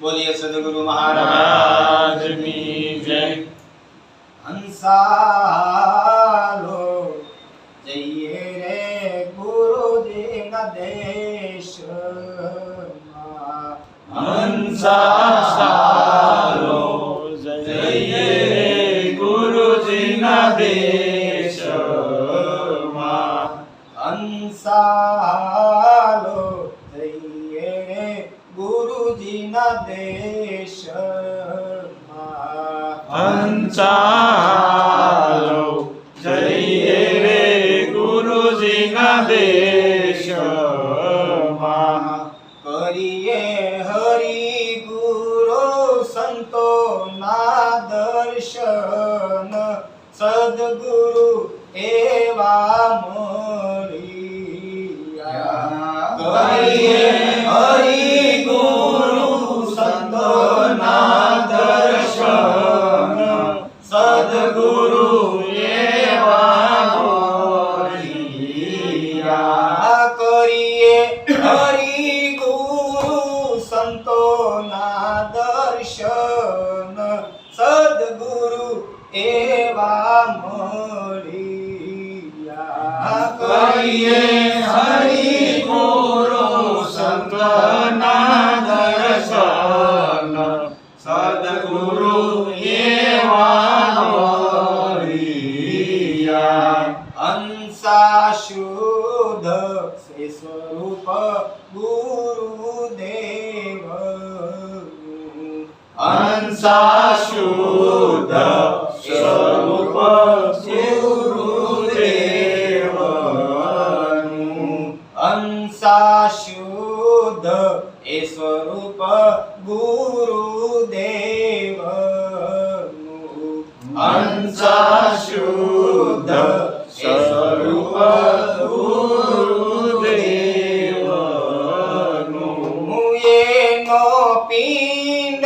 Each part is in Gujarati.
બોલીએ સદગુરુ મહારાજ મહારાજની જય. હંસાલો જઈએ રે ગુરુજીના દેશ હંસાલો. હંસાલો જઈએ રે ગુરુજીના દેશમાં. કરીએ હરિ ગુરુ સંતોના દર્શન. સદગુરુ એવા મળ્યા મળ્યા કરીએ હરિ ગુરુ સંતના દર્શન સદગુરુ એવા મળ્યા અંસા શુદ્ધ સે સ્વરૂપ ગુરુદેવ હંસા શુદ્ધ સ્વરૂપ એ સ્વરૂપ ગુરુદેવ હંસા શુદ્ધ સ્વરૂપ ગુરુદેવનું. એનો પિંડ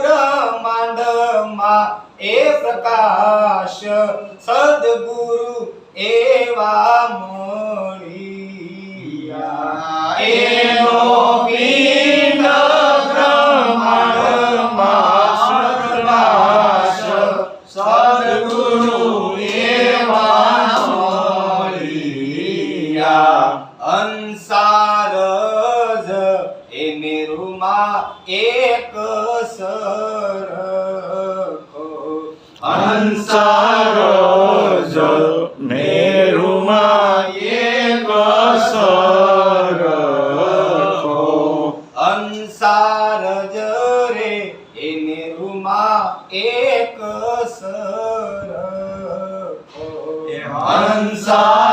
બ્રહ્માંડમાં એ પ્રકાશ સદગુરુ એવા મળ્યા એનો અંસારજ મેરુમાં એક સરખો જ રે એ મેરુમાં એક સરખો હંસારજ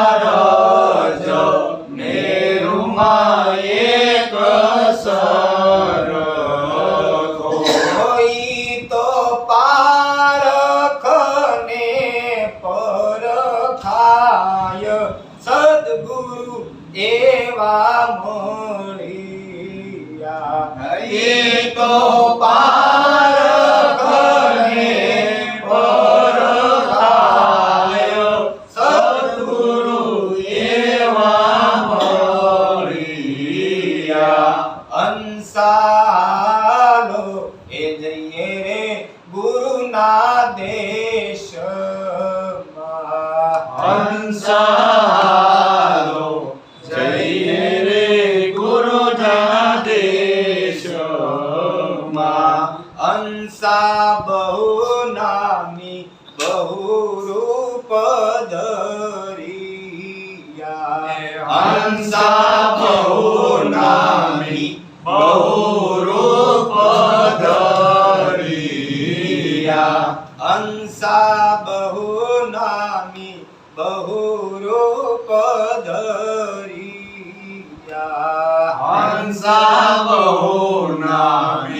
સદગુરુ એવા મળ્યા એ તો પારખને અંસા બહુ નામી બહુ રૂપ ધરિયા હંસા બહુ નામી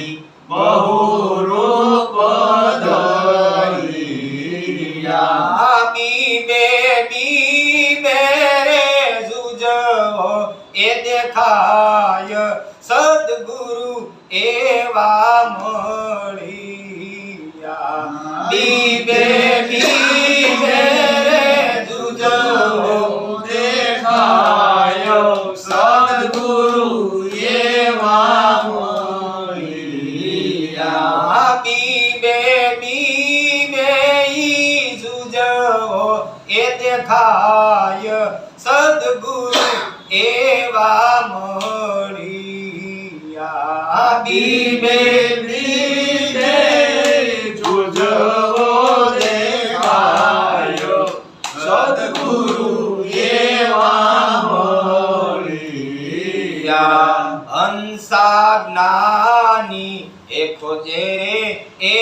દીપે દીપે રે દુજો દેખાયો. સદગુરુ એવા મોલિયા દીપે દીપે ઈ સુજો એ દેખાય. સદગુરુ એવા મોલિયા દીપે દીપે જવો દેખાયો સદગુરુ એવા મળ્યા અંસાર નાની એ ખોજે રે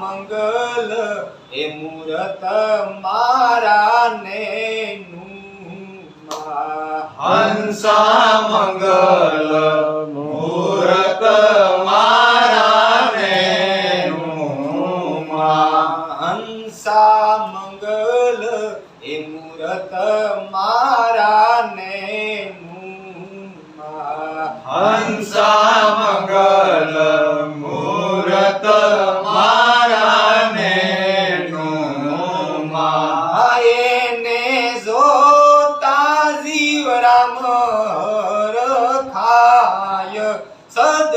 મંગલ એ મૂરત મારા ને હંસા મંગલ મૂરત મારા ને હંસા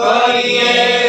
Korie